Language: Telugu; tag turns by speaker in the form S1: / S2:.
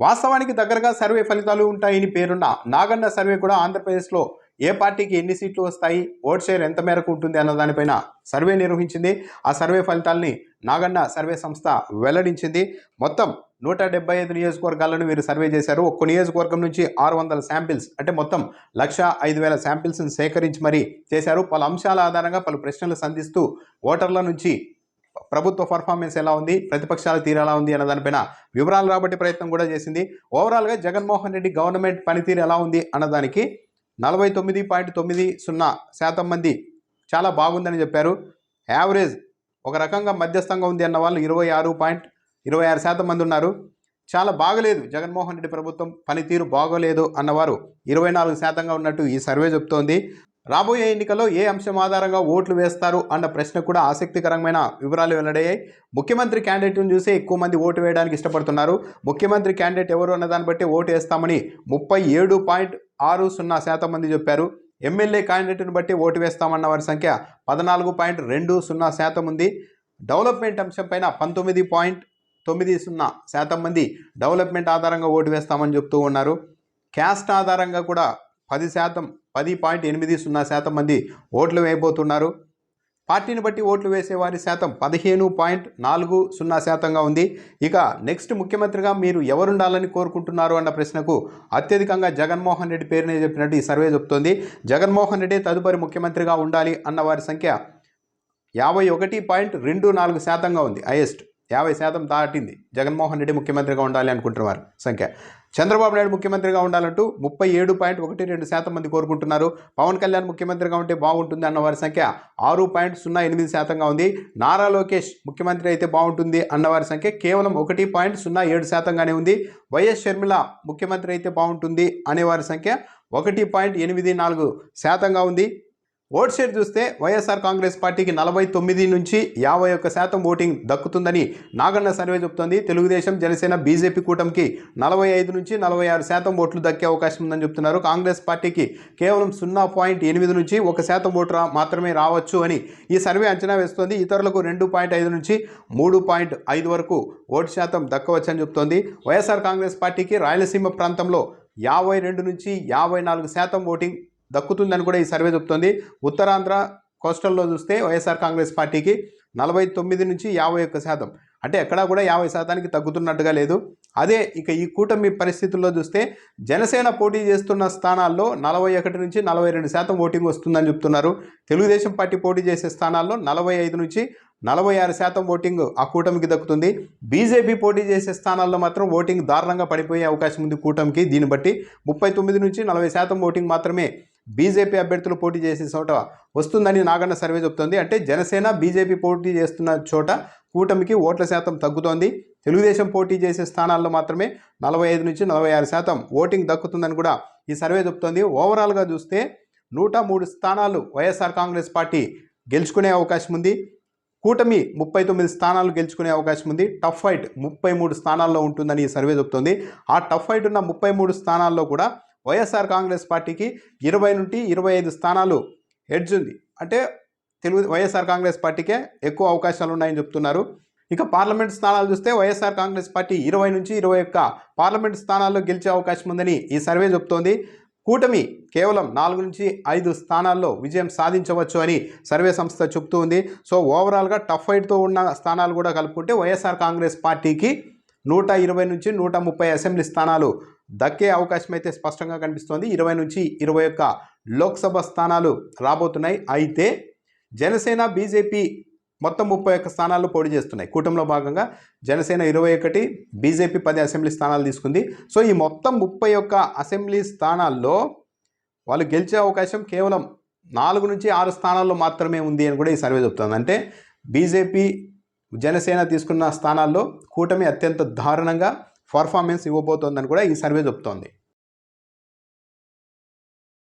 S1: వాస్తవానికి దగ్గరగా సర్వే ఫలితాలు ఉంటాయని పేరున్న నాగన్న సర్వే కూడా ఆంధ్రప్రదేశ్లో ఏ పార్టీకి ఎన్ని సీట్లు వస్తాయి ఓట్ షేర్ ఎంత మేరకు ఉంటుంది అన్న దానిపైన సర్వే నిర్వహించింది. ఆ సర్వే ఫలితాల్ని నాగన్న సర్వే సంస్థ వెల్లడించింది. మొత్తం నూట డెబ్బై ఐదు నియోజకవర్గాలను వీరు సర్వే చేశారు. ఒక్క నియోజకవర్గం నుంచి ఆరు వందల శాంపిల్స్ అంటే మొత్తం లక్ష ఐదు వేల శాంపిల్స్ని సేకరించి మరీ చేశారు. పలు అంశాల ఆధారంగా పలు ప్రశ్నలు సంధిస్తూ ఓటర్ల నుంచి ప్రభుత్వ పర్ఫార్మెన్స్ ఎలా ఉంది? ప్రతిపక్షాల తీరు ఎలా ఉంది అన్న దానిపైన వివరాలు రాబట్టే ప్రయత్నం కూడా చేసింది. ఓవరాల్గా జగన్మోహన్ రెడ్డి గవర్నమెంట్ పనితీరు ఎలా ఉంది అన్నదానికి నలభై తొమ్మిది పాయింట్ తొమ్మిది సున్నా శాతం మంది చాలా బాగుందని చెప్పారు. యావరేజ్ ఒక రకంగా మధ్యస్థంగా ఉంది అన్న వాళ్ళు ఇరవై ఆరు పాయింట్ ఇరవై ఆరు శాతం మంది ఉన్నారు. చాలా బాగలేదు జగన్మోహన్ రెడ్డి ప్రభుత్వం పనితీరు బాగోలేదు అన్నవారు ఇరవై నాలుగు శాతంగా ఉన్నట్టు ఈ సర్వే చెప్తోంది. రాబోయే ఎన్నికల్లో ఏ అంశం ఆధారంగా ఓట్లు వేస్తారు అన్న ప్రశ్న కూడా ఆసక్తికరమైన వివరాలు వెల్లడయ్యాయి. ముఖ్యమంత్రి క్యాండిడేట్ను చూసి ఎక్కువ మంది ఓటు వేయడానికి ఇష్టపడుతున్నారు. ముఖ్యమంత్రి క్యాండిడేట్ ఎవరు అన్న దాన్ని బట్టి ఓటు వేస్తామని ముప్పై ఏడు పాయింట్ ఆరు సున్నా శాతం మంది చెప్పారు. ఎమ్మెల్యే క్యాండిడేట్ను బట్టి ఓటు వేస్తామన్న వారి సంఖ్య పద్నాలుగు పాయింట్ రెండు సున్నా శాతం ఉంది. డెవలప్మెంట్ అంశంపైన పంతొమ్మిది పాయింట్ తొమ్మిది సున్నా శాతం మంది డెవలప్మెంట్ ఆధారంగా ఓటు వేస్తామని చెప్తూ ఉన్నారు. క్యాస్ట్ ఆధారంగా కూడా పది శాతం పది పాయింట్ ఎనిమిది సున్నా శాతం మంది ఓట్లు వేయబోతున్నారు. పార్టీని బట్టి ఓట్లు వేసేవారి శాతం పదిహేను పాయింట్ నాలుగు సున్నా శాతంగా ఉంది. ఇక నెక్స్ట్ ముఖ్యమంత్రిగా మీరు ఎవరుండాలని కోరుకుంటున్నారు అన్న ప్రశ్నకు అత్యధికంగా జగన్మోహన్ రెడ్డి పేరునే చెప్పినట్టు ఈ సర్వే చెప్తోంది. జగన్మోహన్ రెడ్డి తదుపరి ముఖ్యమంత్రిగా ఉండాలి అన్న వారి సంఖ్య యాభై ఒకటి పాయింట్ రెండు నాలుగు శాతంగా ఉంది. హైయెస్ట్ యాభై శాతం దాటింది జగన్మోహన్ రెడ్డి ముఖ్యమంత్రిగా ఉండాలి అనుకుంటున్నారు సంఖ్య. చంద్రబాబు నాయుడు ముఖ్యమంత్రిగా ఉండాలంటూ ముప్పై ఏడు పాయింట్ ఒకటి రెండు శాతం మంది కోరుకుంటున్నారు. పవన్ కళ్యాణ్ ముఖ్యమంత్రిగా ఉంటే బాగుంటుంది అన్న వారి సంఖ్య ఆరు పాయింట్ సున్నా ఎనిమిది శాతంగా ఉంది. నారా లోకేష్ ముఖ్యమంత్రి అయితే బాగుంటుంది అన్న వారి సంఖ్య కేవలం ఒకటి పాయింట్ సున్నా ఏడు శాతంగానే ఉంది. వైఎస్ షర్మిల ముఖ్యమంత్రి అయితే బాగుంటుంది అనే వారి సంఖ్య ఒకటి పాయింట్ ఎనిమిది నాలుగు శాతంగా ఉంది. ఓట్ షేర్ చూస్తే వైఎస్ఆర్ కాంగ్రెస్ పార్టీకి నలభై తొమ్మిది నుంచి యాభై ఒక్క శాతం ఓటింగ్ దక్కుతుందని నాగన్న సర్వే చెబుతోంది తెలుగుదేశం జనసేన బీజేపీ కూటమికి నలభై ఐదు నుంచి నలభై ఆరు శాతం ఓట్లు దక్కే అవకాశం ఉందని చెప్తున్నారు. కాంగ్రెస్ పార్టీకి కేవలం సున్నా పాయింట్ ఎనిమిది నుంచి ఒక శాతం ఓటు మాత్రమే రావచ్చు అని ఈ సర్వే అంచనా వేస్తోంది. ఇతరులకు రెండు పాయింట్ ఐదు నుంచి మూడు పాయింట్ ఐదు వరకు ఓటు శాతం దక్కవచ్చని చెబుతోంది వైఎస్ఆర్ కాంగ్రెస్ పార్టీకి రాయలసీమ ప్రాంతంలో యాభై రెండు నుంచి యాభై నాలుగు శాతం ఓటింగ్ దక్కుతుందని కూడా ఈ సర్వే చెప్తోంది. ఉత్తరాంధ్ర కోస్టల్లో చూస్తే వైఎస్ఆర్ కాంగ్రెస్ పార్టీకి నలభై తొమ్మిది నుంచి యాభై ఒక్క శాతం. అంటే ఎక్కడా కూడా యాభై శాతానికి తగ్గుతున్నట్టుగా లేదు. అదే ఇక ఈ కూటమి పరిస్థితుల్లో చూస్తే జనసేన పోటీ చేస్తున్న స్థానాల్లో నలభై ఒకటి నుంచి నలభై రెండు శాతం ఓటింగ్ వస్తుందని చెప్తున్నారు. తెలుగుదేశం పార్టీ పోటీ చేసే స్థానాల్లో నలభై ఐదు నుంచి నలభై ఆరు శాతం ఓటింగ్ ఆ కూటమికి దక్కుతుంది. బీజేపీ పోటీ చేసే స్థానాల్లో మాత్రం ఓటింగ్ దారుణంగా పడిపోయే అవకాశం ఉంది కూటమికి. దీన్ని బట్టి ముప్పై తొమ్మిది నుంచి నలభై శాతం ఓటింగ్ మాత్రమే బీజేపీ అభ్యర్థులు పోటీ చేసే చోట వస్తుందని నాగన్న సర్వే చెబుతోంది అంటే జనసేన బీజేపీ పోటీ చేస్తున్న చోట కూటమికి ఓట్ల శాతం తగ్గుతోంది. తెలుగుదేశం పోటీ చేసే స్థానాల్లో మాత్రమే నలభై ఐదు నుంచి నలభై ఆరు శాతం ఓటింగ్ దక్కుతుందని కూడా ఈ సర్వే చెబుతోంది ఓవరాల్గా చూస్తే నూట మూడు స్థానాలు వైఎస్ఆర్ కాంగ్రెస్ పార్టీ గెలుచుకునే అవకాశం ఉంది. కూటమి ముప్పై తొమ్మిది స్థానాలు గెలుచుకునే అవకాశం ఉంది. టఫ్ ఫైట్ ముప్పై మూడు స్థానాల్లో ఉంటుందని ఈ సర్వే చెబుతోంది ఆ టఫ్ ఫైట్ ఉన్న ముప్పై మూడు స్థానాల్లో కూడా వైఎస్ఆర్ కాంగ్రెస్ పార్టీకి ఇరవై నుండి ఇరవై ఐదు స్థానాలు హెడ్జ్ ఉంది. అంటే తెలుగు వైఎస్ఆర్ కాంగ్రెస్ పార్టీకే ఎక్కువ అవకాశాలు ఉన్నాయని చెప్తున్నారు. ఇక పార్లమెంట్ స్థానాలు చూస్తే వైఎస్ఆర్ కాంగ్రెస్ పార్టీ ఇరవై నుంచి ఇరవై ఒక్క పార్లమెంట్ స్థానాల్లో గెలిచే అవకాశం ఉందని ఈ సర్వే చెప్తోంది. కూటమి కేవలం నాలుగు నుంచి ఐదు స్థానాల్లో విజయం సాధించవచ్చు అని సర్వే సంస్థ చెబుతూ ఉంది సో ఓవరాల్గా టఫ్ ఫైట్తో ఉన్న స్థానాలు కూడా కలుపుకుంటే వైఎస్ఆర్ కాంగ్రెస్ పార్టీకి నూట ఇరవై నుంచి నూట ముప్పై అసెంబ్లీ స్థానాలు దక్కే అవకాశం అయితే స్పష్టంగా కనిపిస్తోంది. ఇరవై నుంచి ఇరవై ఒక్క లోక్సభ స్థానాలు రాబోతున్నాయి. అయితే జనసేన బీజేపీ మొత్తం ముప్పై ఒక్క స్థానాల్లో పోటీ చేస్తున్నాయి. కూటమిలో భాగంగా జనసేన ఇరవై ఒకటి బీజేపీ పది అసెంబ్లీ స్థానాలు తీసుకుంది. సో ఈ మొత్తం ముప్పై ఒక్క అసెంబ్లీ స్థానాల్లో వాళ్ళు గెలిచే అవకాశం కేవలం నాలుగు నుంచి ఆరు స్థానాల్లో మాత్రమే ఉంది అని కూడా ఈ సర్వే చెప్తుంది. అంటే బీజేపీ జనసేన తీసుకున్న స్థానాల్లో కూటమి అత్యంత దారుణంగా పర్ఫార్మెన్స్ ఇవ్వబోతోందని కూడా ఈ సర్వే చెప్తోంది.